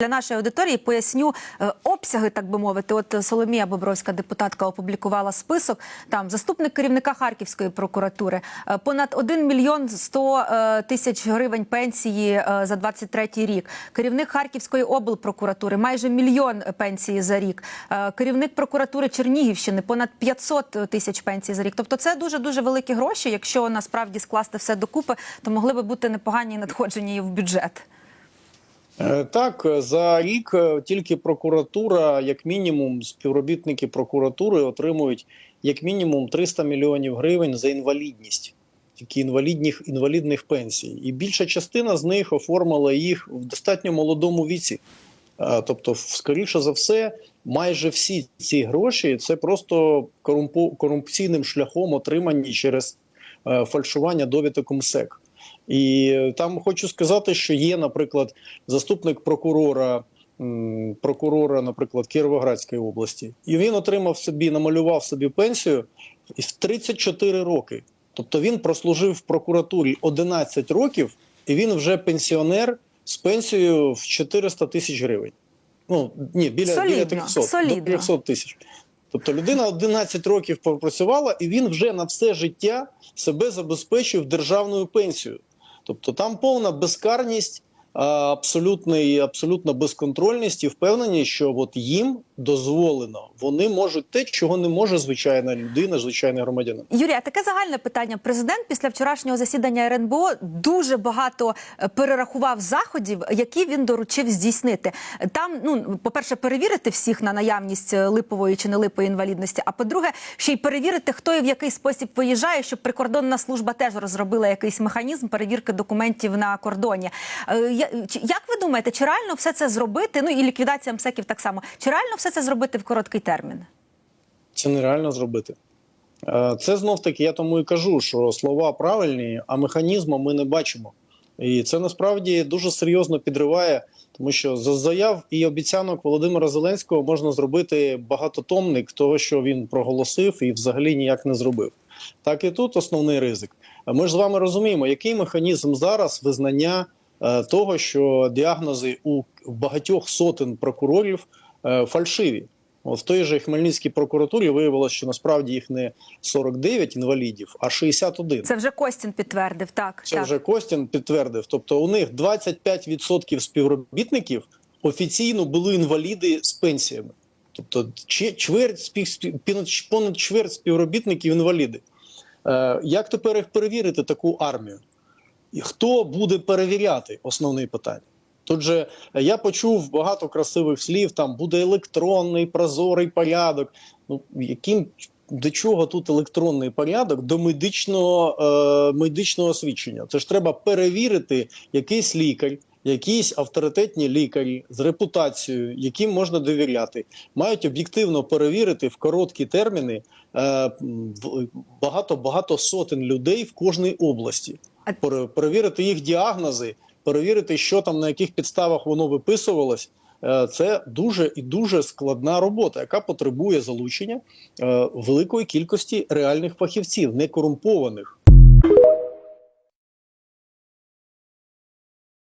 Для нашої аудиторії поясню е, обсяги, так би мовити. От Соломія Бобровська, депутатка, опублікувала список. Там заступник керівника Харківської прокуратури, е, понад 1 мільйон 100 е, тисяч гривень пенсії за 23 рік. Керівник Харківської облпрокуратури майже мільйон пенсії за рік. Керівник прокуратури Чернігівщини понад 500 тисяч пенсій за рік. Тобто, це дуже дуже великі гроші. Якщо насправді скласти все докупи, то могли би бути непогані надходження і в бюджет. Е, Так, за рік е, тільки прокуратура, як мінімум, співробітники прокуратури отримують як мінімум 300 мільйонів гривень за інвалідність, тільки інвалідних інвалідних пенсій. І більша частина з них оформила їх в достатньо молодому віці. Е, Тобто, скоріше за все, майже всі ці гроші це просто корумпу- корупційним шляхом отримані через фальшування довідок МСЕК. І там хочу сказати, що є, наприклад, заступник прокурора, прокурора, наприклад, Кіровоградської області, і він отримав собі, намалював собі пенсію в 34 роки. Тобто він прослужив в прокуратурі 11 років, і він вже пенсіонер з пенсією в 400 тисяч гривень. Ну ні, біля, біля Солідно, 300, солідно. до 300 тисяч. Тобто людина 11 років попрацювала, і він вже на все життя себе забезпечив державною пенсією. Тобто там повна безкарність, а, абсолютний, абсолютна безконтрольність і впевненість, що от їм дозволено, вони можуть те, чого не може звичайна людина, звичайний громадянин. Юрія, таке загальне питання. Президент після вчорашнього засідання РНБО дуже багато е, перерахував заходів, які він доручив здійснити. Там, ну, по-перше, перевірити всіх на наявність е, липової чи не липової інвалідності. А по-друге, ще й перевірити, хто і в який спосіб виїжджає, щоб прикордонна служба теж розробила якийсь механізм перевірки документів на кордоні. Як ви думаєте, чи реально все це зробити? Ну і ліквідація МСЕКів так само. Чи реально все це зробити в короткий термін? Це нереально зробити. Е, Це знов таки, я тому і кажу, що слова правильні, а механізму ми не бачимо. І це насправді дуже серйозно підриває, тому що за заяв і обіцянок Володимира Зеленського можна зробити багатотомник того, що він проголосив і взагалі ніяк не зробив. Так і тут основний ризик. Ми ж з вами розуміємо, який механізм зараз визнання того, що діагнози у багатьох сотень прокурорів е, фальшиві. От в той же Хмельницькій прокуратурі виявилося, що насправді їх не 49 інвалідів, а 61. Це вже Костін підтвердив. Так Це так. вже Костін підтвердив. Тобто у них 25% співробітників офіційно були інваліди з пенсіями. Тобто чверть понад чверть співробітників інваліди. Е, як тепер їх перевірити таку армію? Хто буде перевіряти? Основне питання. Тут же е, я почув багато красивих слів. Там буде електронний прозорий порядок. Ну яким до чого тут електронний порядок до медичного е, медичного освідчення? Це ж треба перевірити якийсь лікар, якісь авторитетні лікарі з репутацією, яким можна довіряти, мають об'єктивно перевірити в короткі терміни е, багато багато сотень людей в кожній області. Перевірити їх діагнози, перевірити, що там на яких підставах воно виписувалось. Е, Це дуже і дуже складна робота, яка потребує залучення е, великої кількості реальних фахівців, не корумпованих.